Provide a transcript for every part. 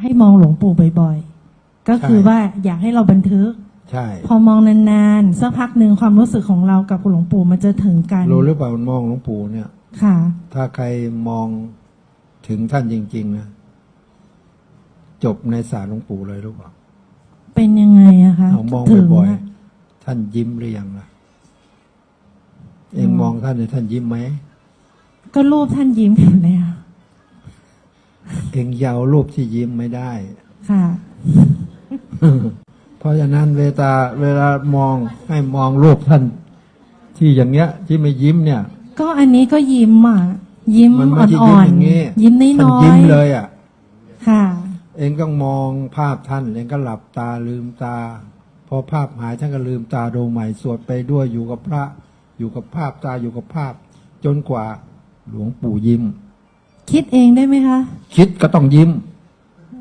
ให้มองหลวงปู่บ่อยๆ ก็คือใช่ว่าอยากให้เราบันทึก ใช่ พอมองนานๆสักพักหนึ่งความรู้สึกของเรากับหลวงปู่มันจะถึงกัน รู้หรือเปล่ามันมองหลวงปู่เนี่ย ค่ะ ถ้าใครมองถึงท่านจริง ๆ นะ จบในสารหลวงปู่เลยรู้เปล่า เป็นยังไงอะคะเอามองถึงบ่อยอะๆท่านยิ้มหรือยังล่ะ เองมองท่านเนี่ยท่านยิ้มไหม ก็รูปท่านยิ้มอยู่เลยอะ เองอยาวรูปที่ยิ้มไม่ได้ ค่ะ เพราะฉะนั้นเวลาเวลามองให้มองรูปท่าน ที่อย่างเงี้ย ที่ไม่ยิ้มเนี่ย ก็อันนี้ก็ยิ้มอะ ยิ้มมันไม่อ่ใช่อยิ้มนอย่างงี้ๆยิ้มน้ท่านอยยิ้มเลยอะ ๆค่ะ เองต้องมองภาพท่านเองก็หลับตาลืมตา พอภาพหายท่านก็ลืมตาดูใหม่สวดไปด้วยอยู่กับพระ อยู่กับภาพตาอยู่กับภาพ จนกว่าหลวงปู่ยิ้ม คิดเองได้ไหมคะ คิดก็ต้องยิ้ม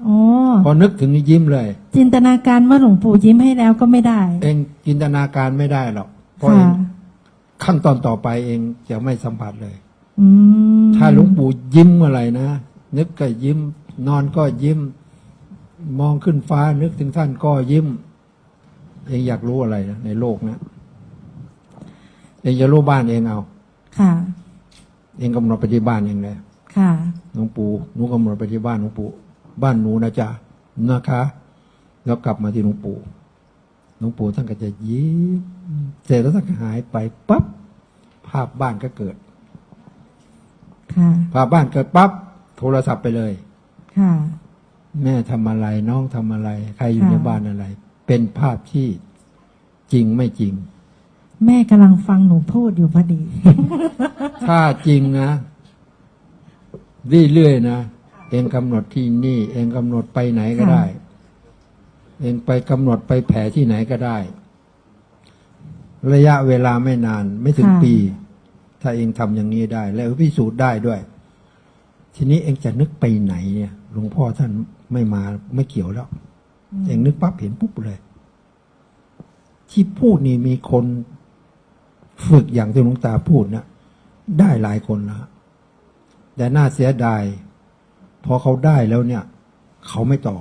อ๋อพอนึกถึงนี่ยิ้มเลย จินตนาการว่าหลวงปู่ยิ้มให้แล้วก็ไม่ได้ เองจินตนาการไม่ได้หรอกเพราะเอค่ะงขั้นตอนต่อไปเองจะไม่สัมผัสเลยอืมถ้าหลวงปู่ยิ้มเมื่อไหร่นะนึกก็ยิ้ม นอนก็ยิ้ม มองขึ้นฟ้านึกถึงท่านก็ยิ้ม เองอยากรู้อะไรนะในโลกนะเองจะรู้บ้านเองเอา ค่ะ เองกำหนดไปที่บ้านเองเลย ค่ะหลวงปู่หนูกำหนดไปที่บ้านหลวงปู่บ้านหนูนะจ๊ะนะคะ แล้วกลับมาที่หลวงปู่หลวงปู่ท่านก็จะยิ้มเสร็จแล้วท่านก็หายไปปั๊บภาพบ้านก็เกิดค่ะภาพบ้านเกิดปั๊บโทรศัพท์ไปเลยค่ะแม่ทำอะไรน้องทำอะไร ใครอยู่ค่ะในบ้านอะไร เป็นภาพที่จริงไม่จริง แม่กำลังฟังหนูพูดอยู่พอดี ถ้าจริงนะ เรื่อยๆนะ เองกำหนดที่นี่ เองกำหนดไปไหนก็ได้ เองไปกำหนดไปแผ่ที่ไหนก็ได้ ระยะเวลาไม่นานไม่ถึงค่ะปี ถ้าเองทำอย่างนี้ได้ แล้วพิสูจน์ได้ด้วย ทีนี้เองจะนึกไปไหนเนี่ยหลวงพ่อท่านไม่มาไม่เกี่ยวแล้ว เองนึกปั๊บเห็นปุ๊บเลย ที่พูดนี่มีคนฝึกอย่างที่หลวงตาพูดนะได้หลายคนแล้ว แต่น่าเสียดายพอเขาได้แล้วเนี่ย เขาไม่ต่อ